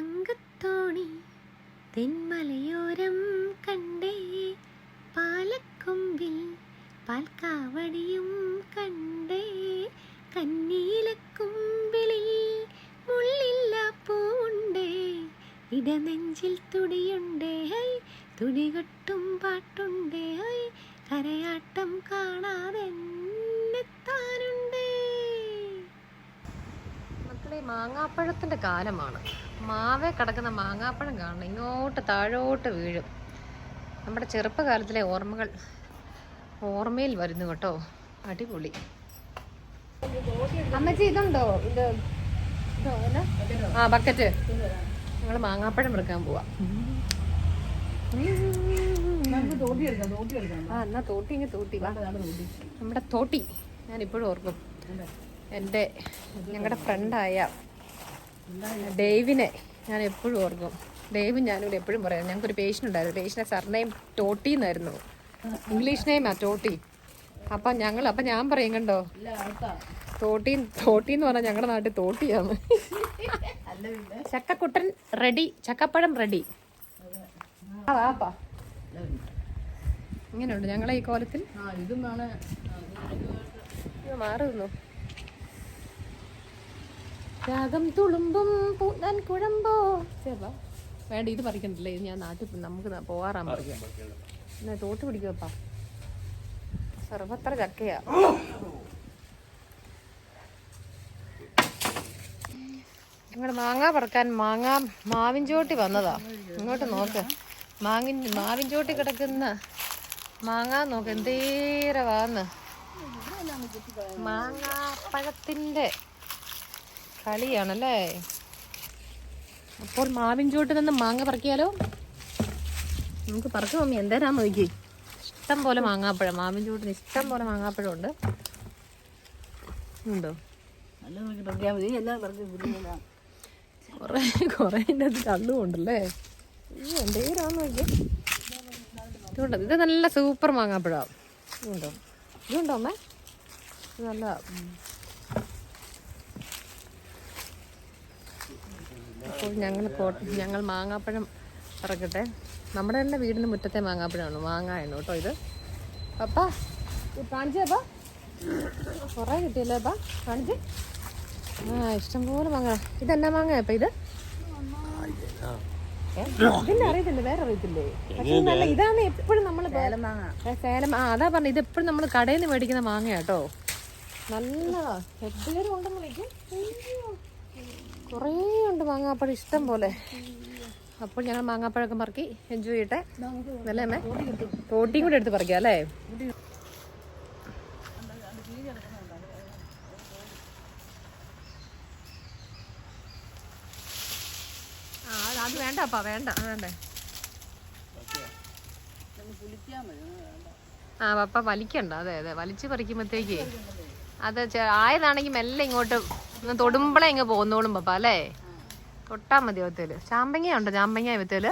തങ്കത്തോണി തെന്മലയോരം കണ്ടേ. പാലക്കൊമ്പിൽ പാൽക്കാവടിയും കണ്ടേ. കന്നീലക്കുമ്പിളിൽ മുള്ളില്ല പൂണ്ടേ. ഇടനെഞ്ചിൽ തുടിയുണ്ടേ. ഹൈ തുടികൊട്ടും പാട്ടുണ്ടേ. ഹൈ കരയാട്ടം കാണാതെ മാങ്ങാപ്പഴത്തിന്റെ കാലമാണ്. മാവേ കിടക്കുന്ന മാങ്ങാപ്പഴം കാണണം. ഇങ്ങോട്ട് താഴോട്ട് വീഴും. നമ്മുടെ ചെറുപ്പകാലത്തിലെ ഓർമ്മകൾ ഓർമ്മയിൽ വരുന്നു കേട്ടോ. അടിപൊളി. അമ്മച്ചി ഇതുണ്ടോ? ഇത് ഇതോ, ആ ബക്കറ്റ്. ഞങ്ങൾ മാങ്ങാപ്പഴം എടുക്കാൻ പോവാ. ആ എന്നാ തോട്ടി ഇങ്ങ് തോട്ടി വാ. നമ്മുടെ തോട്ടി. ഞാൻ ഇപ്പോഴും ഓർക്കും എന്റെ ഞങ്ങളുടെ ഫ്രണ്ടായ ഡേവിനെ ഞാൻ എപ്പോഴും ഓർക്കും. ഡേവ് ഞാനിവിടെ എപ്പോഴും പറയാം. ഞങ്ങൾക്കൊരു പേഷ്യന്റ് ഉണ്ടായിരുന്നു. പേഷ്യന്റെ സർനെയിം ടോട്ടി എന്നായിരുന്നു. ഇംഗ്ലീഷ് നെയിമാ ടോട്ടി. അപ്പം ഞങ്ങൾ അപ്പം ഞാൻ പറയും കണ്ടോ? തോട്ടി തോട്ടി എന്ന് പറഞ്ഞാൽ ഞങ്ങളുടെ നാട്ടിൽ തോട്ടിയാണ് ചക്കക്കുട്ടൻ റെഡി ചക്കപ്പഴം റെഡി. ആ വാപ്പാ ഇങ്ങനെയുണ്ട് ഞങ്ങളെ ഈ കോലത്തിൽ. മാറുന്നു. രാഗം തുളുമ്പും പൂന്നാൻ കുഴമ്പോ. ചേപ്പാ വേണ്ട ഇത് പറിക്കണ്ടല്ലേ? ഇത് ഞാൻ നാട്ടിൽ നമുക്ക് പറിക്കാം എന്നാ തോട്ട് പിടിക്കുവപ്പാ സർവത്ര ചക്കയാ. ഇവിടെ മാങ്ങ പറക്കാൻ മാങ്ങ മാവിൻ ചോട്ടി വന്നതാ. ഇങ്ങോട്ട് നോക്ക്. മാങ്ങിൻ മാവിൻ ചോട്ടി കിടക്കുന്ന മാങ്ങ നോക്ക്. എന്തേരവാന്ന്. വാന്ന് മാങ്ങാപ്പഴത്തിന്റെ കളിയാണല്ലേ? അപ്പോൾ മാവിൻ ചോട്ടിൽ നിന്ന് മാങ്ങ പറക്കിയാലോ നമുക്ക് പറിക്കും മമ്മി എന്തേരാന്ന് നോക്കി ഇഷ്ടം പോലെ മാങ്ങാപ്പഴം മാവിൻ ചോട്ടിന് ഇഷ്ടം പോലെ മാങ്ങാപ്പഴം ഉണ്ട്. ഉണ്ടോ? കുറേ കുറേ അത് കണ്ണും ഉണ്ടല്ലേ? എന്തേരാന്ന് നോക്കി ഇതുണ്ടോ? ഇത് നല്ല സൂപ്പർ മാങ്ങാപ്പഴം. ഇതുണ്ടോ? ഇതുണ്ടോ അമ്മേ? ഇത് നല്ല അപ്പോൾ ഞങ്ങൾ ഞങ്ങൾ മാങ്ങാപ്പഴം ഇറക്കട്ടെ. നമ്മുടെ തന്നെ വീടിന് മുറ്റത്തെ മാങ്ങാപ്പഴമാണ് മാങ്ങായാണ് കേട്ടോ ഇത്. അപ്പാ ഇത് കാണിച്ചേപ്പാ കുറേ കിട്ടിയല്ലേ അപ്പാ? കാണിച്ച്. ആ ഇഷ്ടംപോലെ മാങ്ങ. ഇതെന്നാ മാങ്ങ അപ്പ ഇത്? ഇതിന്റെ അറിയത്തില്ല? വേറെ അറിയത്തില്ലേ? പക്ഷേ നല്ല ഇതാണ് എപ്പോഴും നമ്മൾ സേലം ആ അതാ പറഞ്ഞത്. ഇത് എപ്പോഴും നമ്മൾ കടയിൽ നിന്ന് മേടിക്കുന്ന മാങ്ങയാട്ടോ നല്ലതാ എപ്പോഴും ഉണ്ടെന്ന് വിളിക്കും. കുറേ ഉണ്ട് മാങ്ങാപ്പഴം ഇഷ്ടം പോലെ. അപ്പോൾ ഞങ്ങൾ മാങ്ങാപ്പഴമൊക്കെ മറക്കി എൻജോയ് ചെയ്യട്ടെ. അല്ലേ അമ്മേ? തോട്ടിയും കൂടെ എടുത്ത് പറിക്കാം അല്ലേ? ആ അത് വേണ്ട അപ്പാ വേണ്ട വേണ്ടേ. ആ പപ്പ വലിക്കണ്ട. അതെ അതെ വലിച്ചു പറിക്കുമ്പോഴത്തേക്ക് അത് ആയതാണെങ്കിൽ മെല്ലെ ഇങ്ങോട്ട് തൊടുമ്പളേ ഇങ്ങ് പോന്നോളും പപ്പ അല്ലേ? തൊട്ടാ മതി ഒത്തേൽ ചാമ്പങ്ങ ഉണ്ടോ? ചാമ്പങ്ങ ഇവത്തേൽ?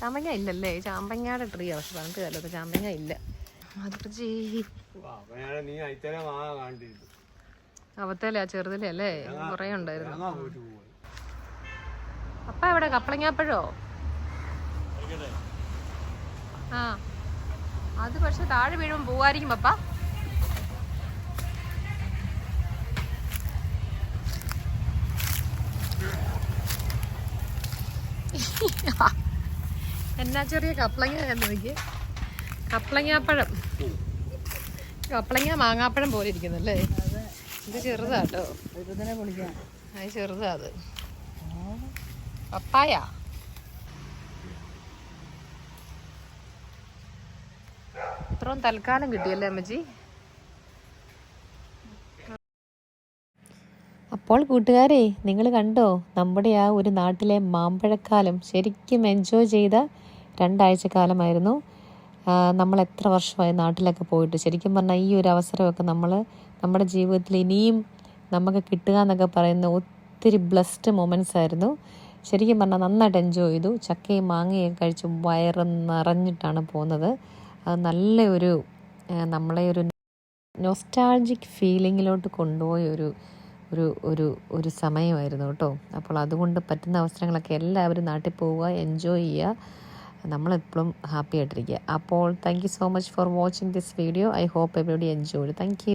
ചാമ്പങ്ങ ഇല്ലല്ലേ? ചാമ്പങ്ങയുടെ ട്രീ പക്ഷെ പറഞ്ഞിട്ട് കാലോ ചാമ്പങ്ങ ഇല്ല. അവത്തേലെ ആ ചെറുതിലെ അല്ലേ? കുറേ ഉണ്ടായിരുന്നു. അപ്പ എവിടെ? കപ്പളങ്ങാപ്പഴോ ആ. അത് പക്ഷെ താഴെ വീഴുമ്പോൾ പോവായിരിക്കും പപ്പ. എന്നാ ചെറിയ കപ്ലങ്ങ നോക്കി കപ്ലങ്ങാപ്പഴം കപ്പളങ്ങ മാങ്ങാപ്പഴം പോലെ ഇരിക്കുന്നല്ലേ ഇത് ചെറുതാട്ടോ അത് ചെറുതാ അത്. പപ്പായ. ഇത്രയും തൽക്കാലം കിട്ടിയല്ലേ അമ്മച്ചി? അപ്പോൾ കൂട്ടുകാരെ നിങ്ങൾ കണ്ടോ? നമ്മുടെ ആ ഒരു നാട്ടിലെ മാമ്പഴക്കാലം ശരിക്കും എൻജോയ് ചെയ്ത രണ്ടാഴ്ച കാലമായിരുന്നു നമ്മൾ എത്ര വർഷമായി നാട്ടിലൊക്കെ പോയിട്ട്? ശരിക്കും പറഞ്ഞാൽ ഈ ഒരു അവസരമൊക്കെ നമ്മൾ നമ്മുടെ ജീവിതത്തിൽ ഇനിയും നമുക്ക് കിട്ടുക എന്നൊക്കെ പറയുന്ന ഒത്തിരി ബ്ലസ്ഡ് മൊമെന്റ്സ് ആയിരുന്നു. ശരിക്കും പറഞ്ഞാൽ നന്നായിട്ട് എൻജോയ് ചെയ്തു. ചക്കയും മാങ്ങയും കഴിച്ച് വയറ് നിറഞ്ഞിട്ടാണ് പോകുന്നത്. അത് നല്ല ഒരു ആ, നമ്മളെ ഒരു നൊസ്റ്റാൾജിക് ഫീലിങ്ങിലോട്ട് കൊണ്ടുപോയ ഒരു ഒരു ഒരു ഒരു സമയമായിരുന്നു കേട്ടോ. അപ്പോൾ അതുകൊണ്ട് പറ്റുന്ന അവസരങ്ങളൊക്കെ എല്ലാവരും നാട്ടിൽ പോവുക എൻജോയ് ചെയ്യുക. നമ്മളെപ്പോഴും ഹാപ്പി ആയിട്ടിരിക്കുക. അപ്പോൾ thank you so much for watching this video I hope എവിടെ എൻജോയ് താങ്ക് യു